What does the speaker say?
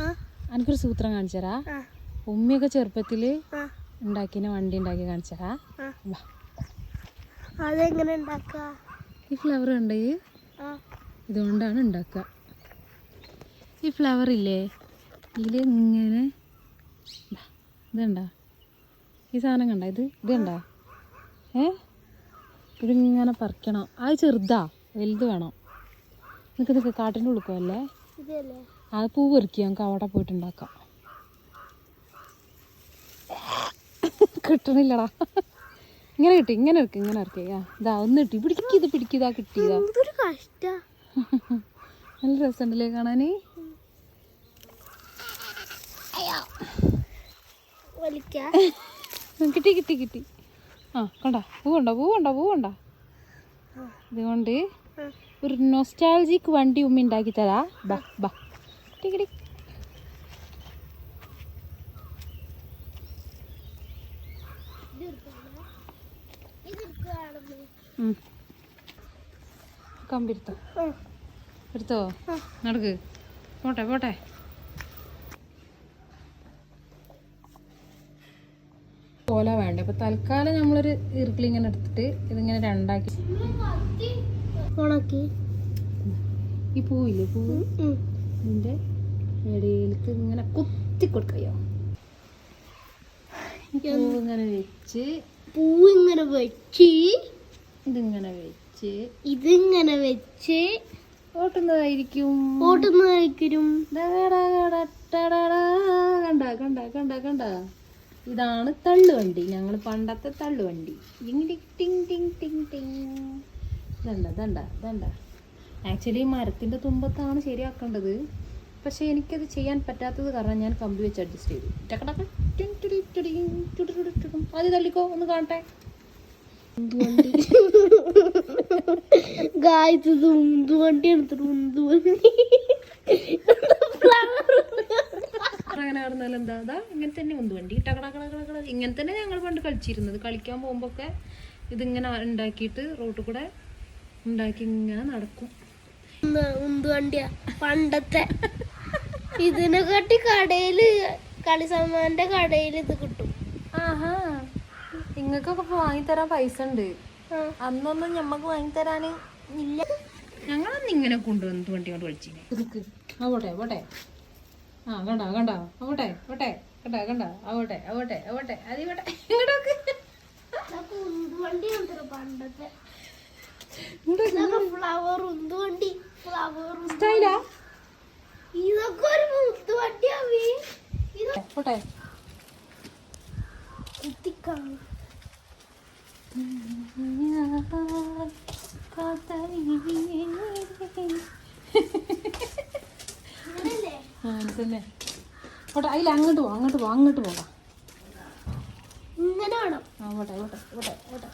ആ. എനിക്കൊരു സൂത്രം കാണിച്ചരാ ഉമ്മയൊക്കെ ചെറുപ്പത്തിൽ ആ. വണ്ടി ഉണ്ടാക്കി കാണിച്ചരാ അതെങ്ങനെ ഈ ഫ്ലവർ ഉണ്ട് ഇതുകൊണ്ടാണ് ഉണ്ടാക്കുക. ഈ ഫ്ലവർ ഇല്ലേ? ഇതിൽ ഇങ്ങനെ ഇതുണ്ടാ? ഈ സാധനം കണ്ട? ഇത് ഇതുണ്ടാ? ഏ? ഇതിങ്ങനെ പറിക്കണം. അത് ചെറുതാ. വലുത് വേണം. നിക്ക് നിൽക്ക് കാട്ടിന്റെ ഉള്ളിക്കല്ലേ ഇതല്ലേ? അത് പൂ പെറുക്കി നമുക്ക് അവിടെ പോയിട്ട് ഉണ്ടാക്കാം കിട്ടണില്ലടാ. ഇങ്ങനെ കിട്ടി ഇങ്ങനെ ഇറക്കി ഇങ്ങനെ ഇറക്കി. ആ ഇതാ ഒന്ന് കിട്ടി പിടിക്കിത് പിടിക്കിതാ കിട്ടിയതാ. നല്ല രസമുണ്ടല്ലേ കാണാന്? കിട്ടി കിട്ടി കിട്ടി. ആ കണ്ട? പൂ കണ്ടോ പൂ കണ്ടോ പൂ കണ്ടോ ഇതുകൊണ്ട് ഒരു നൊസ്റ്റാൾജിക്ക് വണ്ടി ഉമ്മ ഉണ്ടാക്കി തരാ. ബാ ബാ. ടിക്കിടി. കമ്പെടുത്തോ എടുത്തോ? നടക്ക്. പോട്ടെ പോട്ടെ. ഓല വേണ്ട. ഇപ്പൊ തൽക്കാലം നമ്മളൊരു ഇറുക്കിൽ ഇങ്ങനെ എടുത്തിട്ട് ഇതിങ്ങനെ രണ്ടാക്കി. ഉണക്കി. ഈ പൂവില്ലേ പൂവ്? ഇതിന്റെ ഇടയിലേക്ക് ഇങ്ങനെ കുത്തി കൊടുക്കയോ ഇങ്ങനെ വെച്ച് പൂ ഇങ്ങനെ വെച്ച് ഇതിങ്ങനെ വെച്ച് ഇതിങ്ങനെ വെച്ച് ഓട്ടുന്നതായിരിക്കും. ഓട്ടുന്നതായിരിക്കും. കണ്ട കണ്ട കണ്ട കണ്ട. ഇതാണ് തള്ളുവണ്ടി. ഞങ്ങൾ പണ്ടത്തെ തള്ളുവണ്ടി. ടിങ് ടിങ് ടിങ് ടിങ് ടിങ് ടിങ് ഇതണ്ട ഇതണ്ട ഇതണ്ട. ആക്ച്വലി മരത്തിന്റെ തുമ്പത്താണ് ശരിയാക്കേണ്ടത്. പക്ഷേ എനിക്കത് ചെയ്യാൻ പറ്റാത്തത് കാരണം ഞാൻ കമ്പി വെച്ച് അഡ്ജസ്റ്റ് ചെയ്തു. ടക്കടക്ക. അത് തള്ളിക്കോ ഒന്ന് കാണട്ടെ. ഗായ്സ് ഉന്തുവണ്ടി എടുത്തിട്ട് ഉന്തുവണ്ടി അങ്ങനെ പറഞ്ഞാൽ എന്താ? അതാ ഇങ്ങനെ തന്നെ ഉന്തുവണ്ടി ഇങ്ങനെ തന്നെ ഞങ്ങൾ പണ്ട് കളിച്ചിരുന്നത്. കളിക്കാൻ പോകുമ്പോ ഒക്കെ ഇതിങ്ങനെ ഉണ്ടാക്കിയിട്ട് റോട്ടിൽ കൂടെ ഉണ്ടാക്കി ഇങ്ങനെ നടക്കും. ഉന്തുവണ്ടിയാ പണ്ടത്തെ ഇതിനെ കാട്ടി കടയിൽ കളിസമ്മാന്റെ കടയിൽ ഇത് കിട്ടും. ആഹാ. നിങ്ങൾക്കൊക്കെ വാങ്ങി വാങ്ങിത്തരാൻ പൈസ ഉണ്ട്. അന്നൊന്നും ഞമ്മക്ക് വാങ്ങിത്തരാന് ഇല്ല. ഞങ്ങളന്ന് ഇങ്ങനെ കൊണ്ടുവന്നു വണ്ടി കൊണ്ട് കളിച്ചിനെ ആവട്ടെ ആവട്ടെ ആ കണ്ട കണ്ട. ആവട്ടെ ആവട്ടെ കണ്ട കണ്ട. ആവട്ടെ ആവട്ടെ ആവട്ടെ അതിവിടെ ഇങ്ങോട്ടൊക്കെ. ഉന്തുവണ്ടി പണ്ടത്തെ. ഫ്ലവർ ഉന്തുവണ്ടി ഫ്ലവർ സ്റ്റൈലാ ഇതൊക്കെ ഒരു ഉന്തുവണ്ടിയാ വീ. ഇത് പോട്ടെ. കുത്തിക്കാണ്. അങ്ങനല്ലേ ആ തന്നെ പോട്ടെ അതിൽ അങ്ങോട്ട് പോവാം അങ്ങോട്ട് പോവാം അങ്ങോട്ട് പോവാ. ഇങ്ങനെ വേണം. ആ പോട്ടെ പോട്ടെ പോട്ടെ പോട്ടെ.